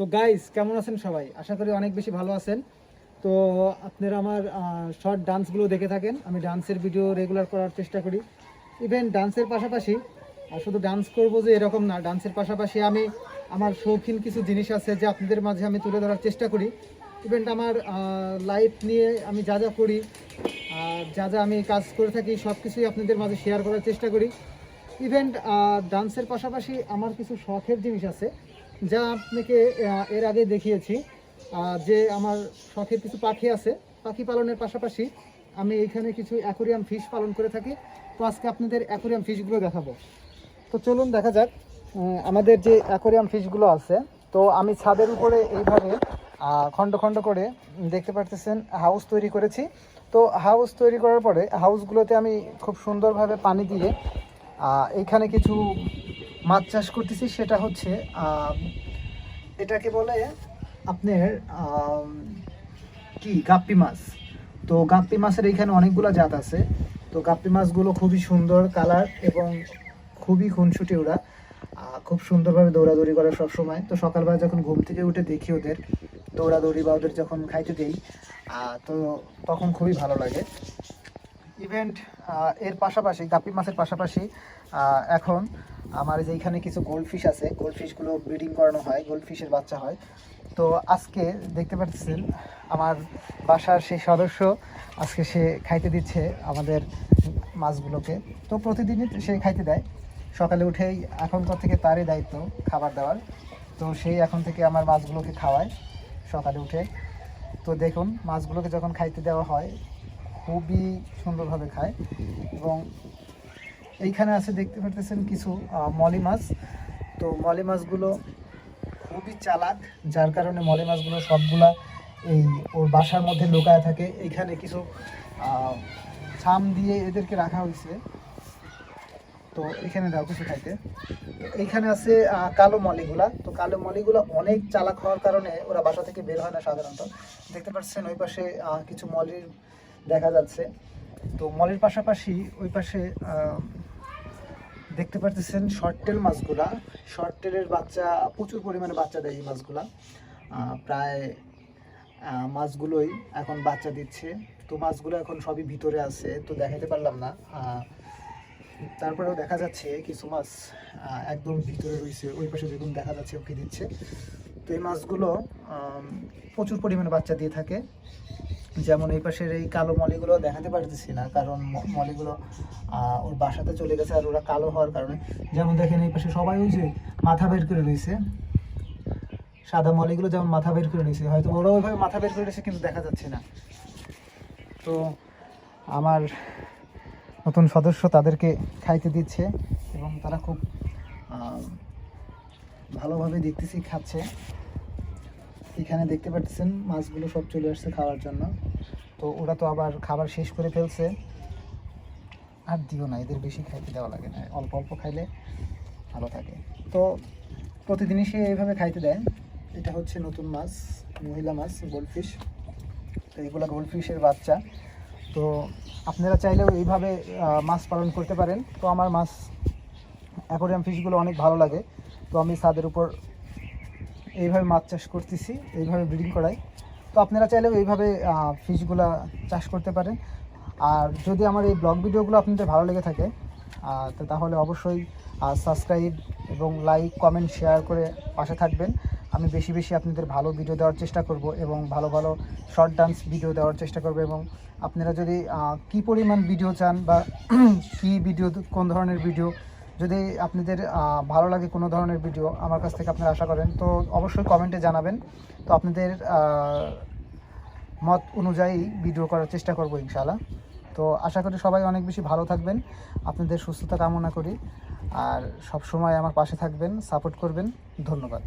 তো গাইস কেমন আছেন সবাই? আশা করি অনেক বেশি ভালো আছেন। তো আপনারা আমার শর্ট ডান্সগুলো দেখে থাকেন। আমি ডান্সের ভিডিও রেগুলার করার চেষ্টা করি। ইভেন ডান্সের পাশাপাশি আর শুধু ডান্স করব যে এরকম না ডান্সের পাশাপাশি আমি আমার শৌখিন কিছু জিনিস আছে যে আপনাদের মাঝে আমি তুলে ধরার চেষ্টা করি। ইভেন্ট আমার লাইফ নিয়ে আমি যা যা করি যা যা আমি কাজ করে থাকি সব কিছুই আপনাদের মাঝে শেয়ার করার চেষ্টা করি। ইভেন্ট ডান্সের পাশাপাশি আমার কিছু শখের জিনিস আছে। যা আপনাকে এর আগে দেখিয়েছি। যে আমার শখের কিছু পাখি আছে, পাখি পালনের পাশাপাশি আমি এইখানে কিছু অ্যাকোরিয়াম ফিশ পালন করে থাকি। তো আজকে আপনাদের অ্যাকোরিয়াম ফিশগুলো দেখাবো। তো চলুন দেখা যাক আমাদের যে অ্যাকোরিয়াম ফিশগুলো আছে, তো আমি ছাদের উপরে এইভাবে খণ্ড খণ্ড করে দেখতে পারতেছেন, হাউস তৈরি করেছি। তো হাউস তৈরি করার পরে হাউসগুলোতে আমি খুব সুন্দরভাবে পানি দিয়ে এইখানে কিছু মাছ চাষ করতেছি, সেটা হচ্ছে এটাকে বলে আপনার কি, গাপ্পি মাছ। তো গাপ্পি মাছের এইখানে অনেকগুলো জাত আছে। তো গাপ্পি মাছগুলো খুবই সুন্দর কালার এবং খুবই খুনসুটি ওরা। খুব সুন্দরভাবে দৌড়াদৌড়ি করে সব সময় তো সকালবেলা যখন ঘুম থেকে উঠে দেখি ওদের, দৌড়াদৌড়ি বা ওদের যখন খাইতে দেই তো তখন খুবই ভালো লাগে। ইভেন্ট এর পাশাপাশি গাপি মাছের পাশাপাশি এখন আমার যে এইখানে কিছু গোল্ড ফিশ আছে গোল্ড ফিশগুলো ব্রিডিং করানো হয় গোল্ড ফিশের বাচ্চা হয়। তো আজকে দেখতে পাচ্ছেন, আমার বাসার সেই সদস্য আজকে সে খাইতে দিচ্ছে আমাদের মাছগুলোকে। তো প্রতিদিনই সে খাইতে দেয়। সকালে উঠেই এখনকার থেকে তারই দায়িত্ব খাবার দেওয়ার। তো সেই এখন থেকে আমার মাছগুলোকে খাওয়ায় সকালে উঠে। তো দেখুন, মাছগুলোকে যখন খাইতে দেওয়া হয় খুবই সুন্দরভাবে খায় এবং এইখানে আছে দেখতে পারতেছেন কিছু মলি মাছ। তো মলি মাছগুলো খুবই চালাক, যার কারণে মলি মাছগুলো সবগুলা এই ওর বাসার মধ্যে লুকায় থাকে। এইখানে কিছু ছাম দিয়ে এদেরকে রাখা হয়েছে। তো এখানে দাও কিছু খাইতে। এইখানে আছে কালো মলিগুলা। তো কালো মলিগুলা অনেক চালাক হওয়ার কারণে ওরা বাসা থেকে বের হয় না সাধারণত। দেখতে পাচ্ছেন ওই পাশে কিছু মলির দেখা যাচ্ছে। তো মলের পাশাপাশি ওই পাশে দেখতে পারতেছেন শর্ট টেল মাছগুলা। শর্ট টেলের বাচ্চা, প্রচুর পরিমাণে বাচ্চা দেয় এই মাছগুলা। প্রায় মাছগুলোই এখন বাচ্চা দিচ্ছে। তো মাছগুলো এখন সবই ভিতরে আছে, তো দেখাতে পারলাম না। তারপরেও দেখা যাচ্ছে কিছু মাছ একদম ভিতরে রয়েছে। ওই পাশে দেখুন, দেখা যাচ্ছে ওকে দিচ্ছে। তো এই মাছগুলো প্রচুর পরিমাণে বাচ্চা দিয়ে থাকে। যেমন এই পাশের এই কালো মলিগুলো দেখাতে পারতেছি না, কারণ মলিগুলো ওর বাসাতে চলে গেছে আর ওরা কালো হওয়ার কারণে। যেমন দেখেন এই পাশে সবাই ওই যে মাথা বের করে রয়েছে। সাদা মলিগুলো যেমন মাথা বের করে নিয়েছে, হয়তো ওরা ওইভাবে মাথা বের করে রয়েছে কিন্তু দেখা যাচ্ছে না। তো আমার নতুন সদস্য তাদেরকে খাইতে দিচ্ছে এবং তারা খুব ভালোভাবে দেখতেছি, খাচ্ছে। এখানে দেখতে পাচ্ছেন মাছগুলো সব চলে আসছে খাওয়ার জন্য। তো ওরা তো আবার খাবার শেষ করে ফেলছে। আর দিও না, এদের বেশি খাইতে দেওয়া লাগে না। অল্প অল্প খাইলে ভালো থাকে। তো প্রতিদিনই সে এইভাবে খাইতে দেয়। এটা হচ্ছে নতুন মাছ, মহিলা মাছ, গোল্ডফিশ। তো এগুলো গোল্ডফিশের বাচ্চা। তো আপনারা চাইলেও এইভাবে মাছ পালন করতে পারেন। তো আমার মাছ, অ্যাকোরিয়াম ফিশগুলো অনেক ভালো লাগে। তো আমি ছাদের উপর এইভাবে মাছ চাষ করতেছি, এইভাবে ব্রিডিং করাই। তো আপনারা চাইলেও এইভাবে ফিশগুলা চাষ করতে পারেন। আর যদি আমার এই ব্লগ ভিডিওগুলো আপনাদের ভালো লেগে থাকে তো তাহলে অবশ্যই সাবস্ক্রাইব এবং লাইক কমেন্ট শেয়ার করে পাশে থাকবেন। আমি বেশি বেশি আপনাদের ভালো ভিডিও দেওয়ার চেষ্টা করব এবং ভালো ভালো শর্ট ডান্স ভিডিও দেওয়ার চেষ্টা করব এবং আপনারা যদি কি পরিমাণ ভিডিও চান বা কি ভিডিও কোন ধরনের ভিডিও যদি আপনাদের ভালো লাগে কোনো ধরনের ভিডিও আমার কাছ থেকে আপনারা আশা করেন, তো অবশ্যই কমেন্টে জানাবেন। তো আপনাদের মত অনুযায়ী ভিডিও করার চেষ্টা করব ইনশাআল্লাহ। তো আশা করি সবাই অনেক বেশি ভালো থাকবেন, আপনাদের সুস্থতা কামনা করি। আর সব সময় আমার পাশে থাকবেন সাপোর্ট করবেন। ধন্যবাদ।